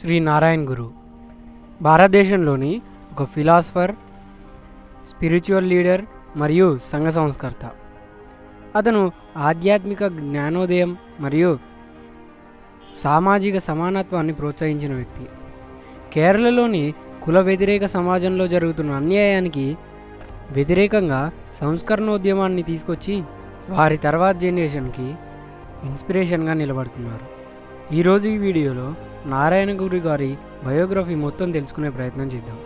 శ్రీ నారాయణ్ గురు. భారతదేశంలోని ఒక philosopher spiritual leader మరియు సంఘ సంస్కర్త. అతను ఆధ్యాత్మిక జ్ఞానోదయం మరియు సామాజిక సమానత్వాన్ని ప్రోత్సహించిన వ్యక్తి. కేరళలోని కుల వ్యతిరేక సమాజంలో జరుగుతున్న అన్యాయానికి వ్యతిరేకంగా సంస్కరణోద్యమాన్ని తీసుకొచ్చి వారి తర్వాత జనరేషన్కి ఇన్స్పిరేషన్గా నిలబడుతున్నారు. ఈరోజు ఈ వీడియోలో నారాయణ గురు గారి బయోగ్రఫీ మొత్తం తెలుసుకునే ప్రయత్నం చేద్దాం.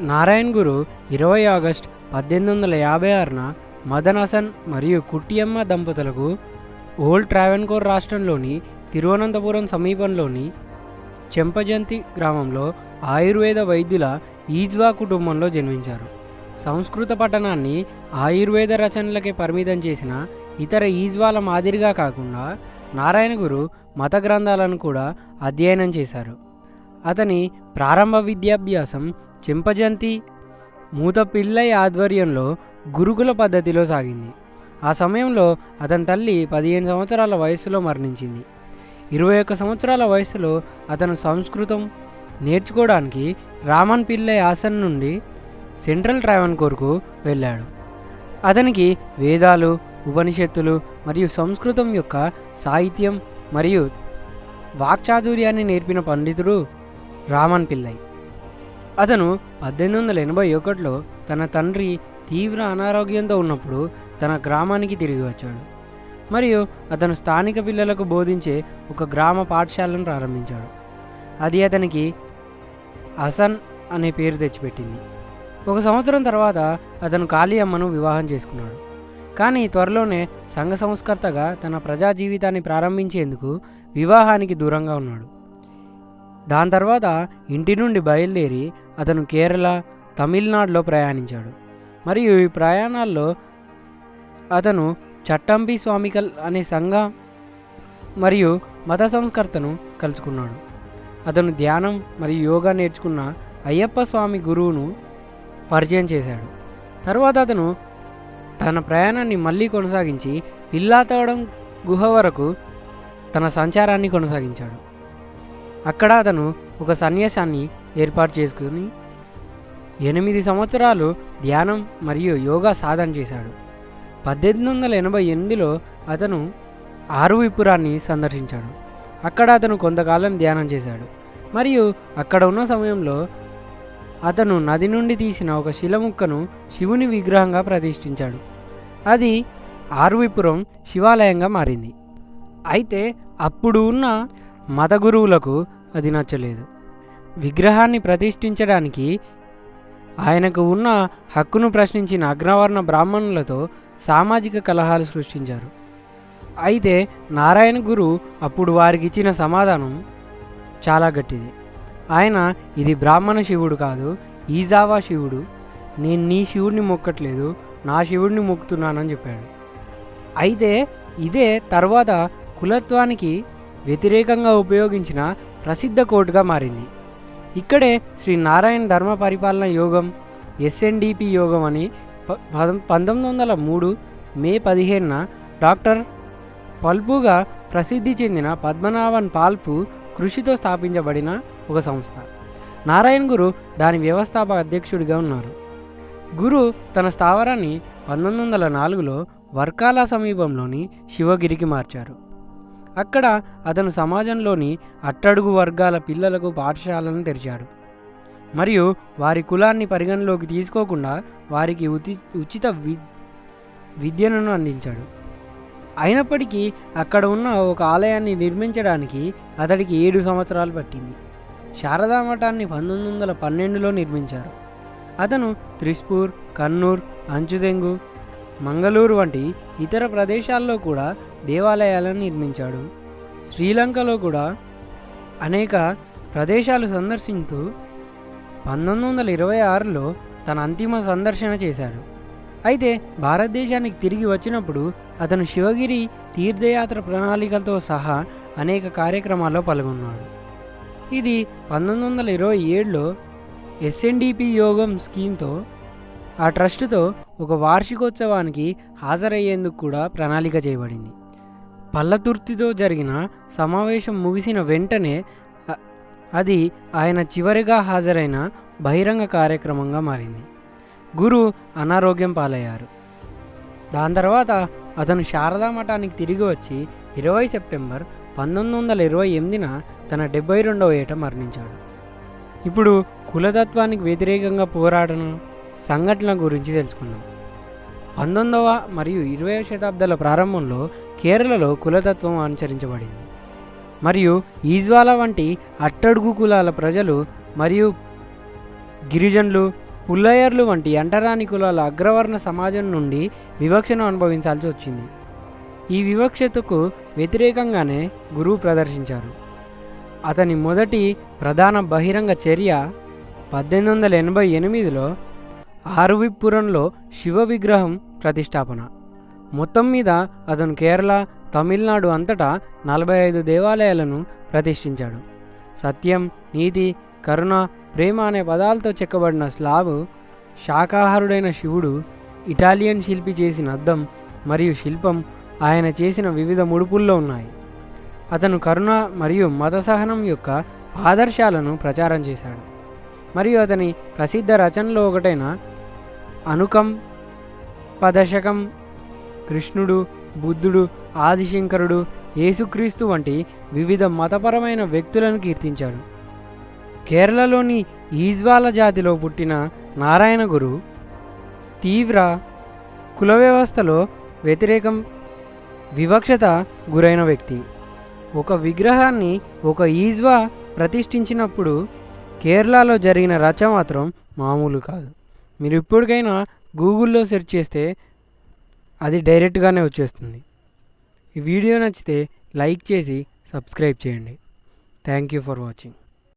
నారాయణ గురు ఇరవై ఆగస్ట్ పద్దెనిమిది వందల యాభై ఆరున మదన్ హసన్ మరియు కుట్టియమ్మ దంపతులకు ఓల్డ్ ట్రావెన్కోర్ రాష్ట్రంలోని తిరువనంతపురం సమీపంలోని చెంపజంతి గ్రామంలో ఆయుర్వేద వైద్యుల ఈజ్వా కుటుంబంలో జన్మించారు. సంస్కృత పఠనాన్ని ఆయుర్వేద రచనలకే పరిమితం చేసిన ఇతర ఈజ్వాల మాదిరిగా కాకుండా నారాయణ గురు మత గ్రంథాలను కూడా అధ్యయనం చేశారు. అతని ప్రారంభ విద్యాభ్యాసం చింపజంతి మూతపిల్లై ఆధ్వర్యంలో గురుకుల పద్ధతిలో సాగింది. ఆ సమయంలో అతని తల్లి పదిహేను సంవత్సరాల వయసులో మరణించింది. ఇరవై ఒక్క సంవత్సరాల వయసులో అతను సంస్కృతం నేర్చుకోవడానికి రామన్ పిల్లై ఆసన్ నుండి సెంట్రల్ ట్రావెన్కోర్కు వెళ్ళాడు. అతనికి వేదాలు ఉపనిషత్తులు మరియు సంస్కృతం యొక్క సాహిత్యం మరియు వాక్చాతుర్యాన్ని నేర్పిన పండితుడు రామన్ పిల్లై. అతను పద్దెనిమిది వందల ఎనభై ఒకటిలో తన తండ్రి తీవ్ర అనారోగ్యంతో ఉన్నప్పుడు తన గ్రామానికి తిరిగి వచ్చాడు. మరియు అతను స్థానిక పిల్లలకు బోధించే ఒక గ్రామ పాఠశాలను ప్రారంభించాడు. అది అతనికి హసన్ అనే పేరు తెచ్చిపెట్టింది. ఒక సంవత్సరం తర్వాత అతను కాళీ అమ్మను వివాహం చేసుకున్నాడు. కానీ త్వరలోనే సంఘ సంస్కర్తగా తన ప్రజా జీవితాన్ని ప్రారంభించేందుకు వివాహానికి దూరంగా ఉన్నాడు. దాని తర్వాత ఇంటి నుండి బయలుదేరి అతను కేరళ తమిళనాడులో ప్రయాణించాడు. మరియు ఈ ప్రయాణాల్లో అతను చట్టంబి స్వామికల్ అనే సంఘ మరియు మత సంస్కర్తను కలుసుకున్నాడు. అతను ధ్యానం మరియు యోగా నేర్చుకున్న అయ్యప్ప స్వామి గురువును పరిచయం చేశాడు. తర్వాత అతను తన ప్రయాణాన్ని మళ్ళీ కొనసాగించి పిల్లాతవడం గుహ వరకు తన సంచారాన్ని కొనసాగించాడు. అక్కడ అతను ఒక సన్యాసాన్ని ఏర్పాటు చేసుకుని ఎనిమిది సంవత్సరాలు ధ్యానం మరియు యోగా సాధన చేశాడు. పద్దెనిమిది వందల ఎనభై ఎనిమిదిలో అతను ఆరువిపురాన్ని సందర్శించాడు. అక్కడ అతను కొంతకాలం ధ్యానం చేశాడు. మరియు అక్కడ ఉన్న సమయంలో అతను నది నుండి తీసిన ఒక శిలముక్కను శివుని విగ్రహంగా ప్రతిష్ఠించాడు. అది ఆర్విపురం శివాలయంగా మారింది. అయితే అప్పుడు ఉన్న మత గురువులకు అది నచ్చలేదు. విగ్రహాన్ని ప్రతిష్ఠించడానికి ఆయనకు ఉన్న హక్కును ప్రశ్నించిన అగ్రవర్ణ బ్రాహ్మణులతో సామాజిక కలహాలు సృష్టించారు. అయితే నారాయణ గురు అప్పుడు వారికి ఇచ్చిన సమాధానం చాలా గట్టిది. ఆయన ఇది బ్రాహ్మణ శివుడు కాదు ఈజావా శివుడు. నేను నీ శివుడిని మొక్కట్లేదు నా శివుడిని మొక్కుతున్నానని చెప్పాడు. అయితే ఇదే తర్వాత కులత్వానికి వ్యతిరేకంగా ఉపయోగించిన ప్రసిద్ధ కోర్టుగా మారింది. ఇక్కడే శ్రీ నారాయణ ధర్మ పరిపాలన యోగం ఎస్ఎన్డిపి యోగం అని ప- పదం- పంతొమ్మిది వందల మూడు మే పదిహేనున డాక్టర్ పల్పుగా ప్రసిద్ధి చెందిన పద్మనాభన్ పాల్పు కృషితో స్థాపించబడిన ఒక సంస్థ. నారాయణ్ గురు దాని వ్యవస్థాపక అధ్యక్షుడిగా ఉన్నారు. గురు తన స్థావరాన్ని పంతొమ్మిది వందల నాలుగులో వర్కాల సమీపంలోని శివగిరికి మార్చారు. అక్కడ అతను సమాజంలోని అట్టడుగు వర్గాల పిల్లలకు పాఠశాలను తెరిచాడు. మరియు వారి కులాన్ని పరిగణలోకి తీసుకోకుండా వారికి ఉచి ఉచిత వి విద్యను అందించాడు. అయినప్పటికీ అక్కడ ఉన్న ఒక ఆలయాన్ని నిర్మించడానికి అతడికి ఏడు సంవత్సరాలు పట్టింది. శారదా మఠాన్ని పంతొమ్మిది వందల పన్నెండులో నిర్మించారు. అతను త్రిస్పూర్ కన్నూర్ అంచుదెంగు మంగళూరు వంటి ఇతర ప్రదేశాల్లో కూడా దేవాలయాలను నిర్మించాడు. శ్రీలంకలో కూడా అనేక ప్రదేశాలు సందర్శిస్తూ పంతొమ్మిది వందల ఇరవై ఆరులో తన అంతిమ సందర్శన చేశాడు. అయితే భారతదేశానికి తిరిగి వచ్చినప్పుడు అతను శివగిరి తీర్థయాత్ర ప్రణాళికలతో సహా అనేక కార్యక్రమాల్లో పాల్గొన్నాడు. ఇది పంతొమ్మిది వందల ఇరవై ఏడులో ఎస్ఎన్డిపి యోగం స్కీమ్తో ఆ ట్రస్టుతో ఒక వార్షికోత్సవానికి హాజరయ్యేందుకు కూడా ప్రణాళిక చేయబడింది. పల్లతుర్తితో జరిగిన సమావేశం ముగిసిన వెంటనే అది ఆయన చివరిగా హాజరైన బహిరంగ కార్యక్రమంగా మారింది. గురు అనారోగ్యం పాలయ్యారు. దాని తర్వాత అతను శారదా మఠానికి తిరిగి వచ్చి ఇరవై సెప్టెంబర్ పంతొమ్మిది వందల ఇరవై ఎనిమిదిన తన డెబ్బై రెండవ ఏట మరణించాడు. ఇప్పుడు కులతత్వానికి వ్యతిరేకంగా పోరాడను సంఘటనల గురించి తెలుసుకుందాం. పంతొమ్మిదవ మరియు ఇరవై శతాబ్దాల ప్రారంభంలో కేరళలో కులతత్వం అనుసరించబడింది. మరియు ఈజ్వాల వంటి అట్టడుగు కులాల ప్రజలు మరియు గిరిజనులు పుల్లయ్యర్లు వంటి అంటరాని కులాల అగ్రవర్ణ సమాజం నుండి వివక్షను అనుభవించాల్సి వచ్చింది. ఈ వివక్షతకు వ్యతిరేకంగానే గురువు ప్రదర్శించారు. అతని మొదటి ప్రధాన బహిరంగ చర్య పద్దెనిమిది వందల ఎనభై ఎనిమిదిలో ఆరువిపురంలో శివ విగ్రహం ప్రతిష్టాపన. మొత్తం మీద అతను కేరళ తమిళనాడు అంతటా నలభై ఐదు దేవాలయాలను ప్రతిష్ఠించాడు. సత్యం నీతి కరుణ ప్రేమ అనే పదాలతో చెక్కబడిన స్లాబ్ శాకాహారుడైన శివుడు ఇటాలియన్ శిల్పి చేసిన అద్దం మరియు శిల్పం ఆయన చేసిన వివిధ ముడుపుల్లో ఉన్నాయి. అతను కరుణ మరియు మత సహనం యొక్క ఆదర్శాలను ప్రచారం చేశాడు. మరియు అతని ప్రసిద్ధ రచనలో ఒకటైన అనుకం పదశకం కృష్ణుడు బుద్ధుడు ఆదిశంకరుడు యేసుక్రీస్తు వంటి వివిధ మతపరమైన వ్యక్తులను కీర్తించాడు. కేరళలోని ఈజ్వాల జాతిలో పుట్టిన నారాయణ గురు తీవ్ర కుల వ్యవస్థలో వ్యతిరేకం వివక్షత గురైన వ్యక్తి. ఒక విగ్రహాన్ని ఒక ఈజ్వా ప్రతిష్ఠించినప్పుడు కేరళలో జరిగిన రచ మాత్రం మామూలు కాదు. మీరు ఇప్పటికైనా గూగుల్లో సెర్చ్ చేస్తే అది డైరెక్ట్గానే వచ్చేస్తుంది. ఈ వీడియో నచ్చితే లైక్ చేసి సబ్స్క్రైబ్ చేయండి. Thank you for watching.